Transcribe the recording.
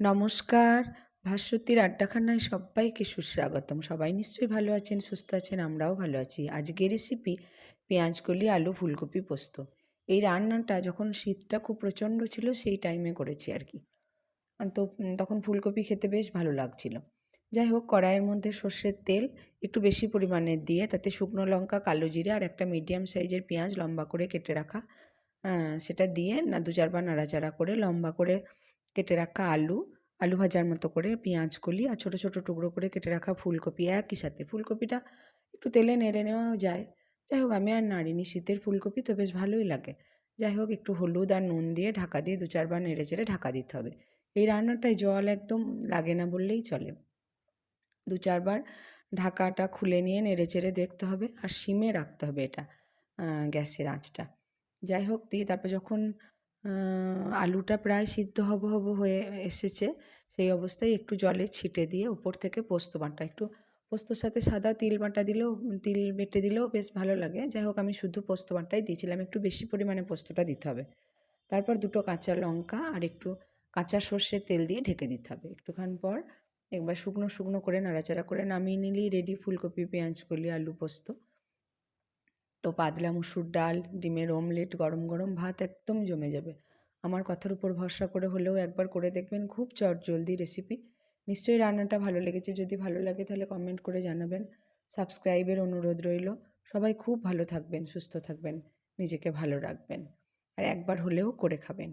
নমস্কার, ভাস্বতীর আড্ডাখানায় সবাইকে সুস্বাগতম। সবাই নিশ্চয়ই ভালো আছেন, সুস্থ আছেন, আমরাও ভালো আছি। আজকের রেসিপি পেঁয়াজকলি আলু, ফুলকপি পোস্ত। এই রান্নাটা যখন শীতটা খুব প্রচণ্ড ছিল, সেই টাইমে করেছি আর কি। তো তখন ফুলকপি খেতে বেশ ভালো লাগছিল। যাই হোক, কড়াইয়ের মধ্যে সর্ষের তেল একটু বেশি পরিমাণে দিয়ে, তাতে শুকনো লঙ্কা, কালো জিরে আর একটা মিডিয়াম সাইজের পেঁয়াজ লম্বা করে কেটে রাখা। সেটা দিয়ে না দু চারবার নাড়াচাড়া করে লম্বা করে কেটে রাখা আলু আলু ভাজার মতো করে পেঁয়াজ কলি আর ছোটো ছোটো টুকরো করে কেটে রাখা ফুলকপি একই সাথে। ফুলকপিটা একটু তেলে নেড়ে নেওয়াও যায়। যাই হোক, আমি আর নাড়িনি শীতের ফুলকপি তো বেশ ভালোই লাগে। যাই হোক, একটু হলুদ আর নুন দিয়ে ঢাকা দিয়ে দু চারবার নেড়ে চেড়ে ঢাকা দিতে হবে। এই রান্নাটায় জল একদম লাগে না বললেই চলে। দু চারবার ঢাকাটা খুলে নিয়ে নেড়ে চেড়ে দেখতে হবে আর সিমে রাখতে হবে এটা গ্যাসের আঁচটা। যাই হোক দিয়ে তারপর যখন আলুটা প্রায় সিদ্ধ হব হব হয়ে এসেছে, সেই অবস্থায় একটু জলে ছিটে দিয়ে উপর থেকে পোস্ত বাটা, একটু পোস্তর সাথে সাদা তিল বাটা দিলেও, তিল বেটে দিলেও বেশ ভালো লাগে। যাই হোক আমি শুধু পোস্ত বাটাই দিয়েছিলাম, একটু বেশি পরিমাণে পোস্তটা দিতে হবে। তারপর দুটো কাঁচা লঙ্কা আর একটু কাঁচা সর্ষের তেল দিয়ে ঢেকে দিতে হবে। একটুক্ষণ পর একবার শুকনো শুকনো করে নাড়াচাড়া করে নামিয়ে নিলেই রেডি ফুলকপি, পেঁয়াজ, কলি, আলু, পোস্ত। তো পাতলা মুসুর ডাল, ডিমের অমলেট গরম গরম ভাত একদম জমে যাবে। আমার কথার উপর ভরসা করে হলেও একবার করে দেখবেন খুব চট জলদি রেসিপি নিশ্চয়ই রান্নাটা ভালো লেগেছে। যদি ভালো লাগে তাহলে কমেন্ট করে জানাবেন। সাবস্ক্রাইবের অনুরোধ রইল। সবাই খুব ভালো থাকবেন, সুস্থ থাকবেন, নিজেকে ভালো রাখবেন। আর একবার হলেও করে খাবেন।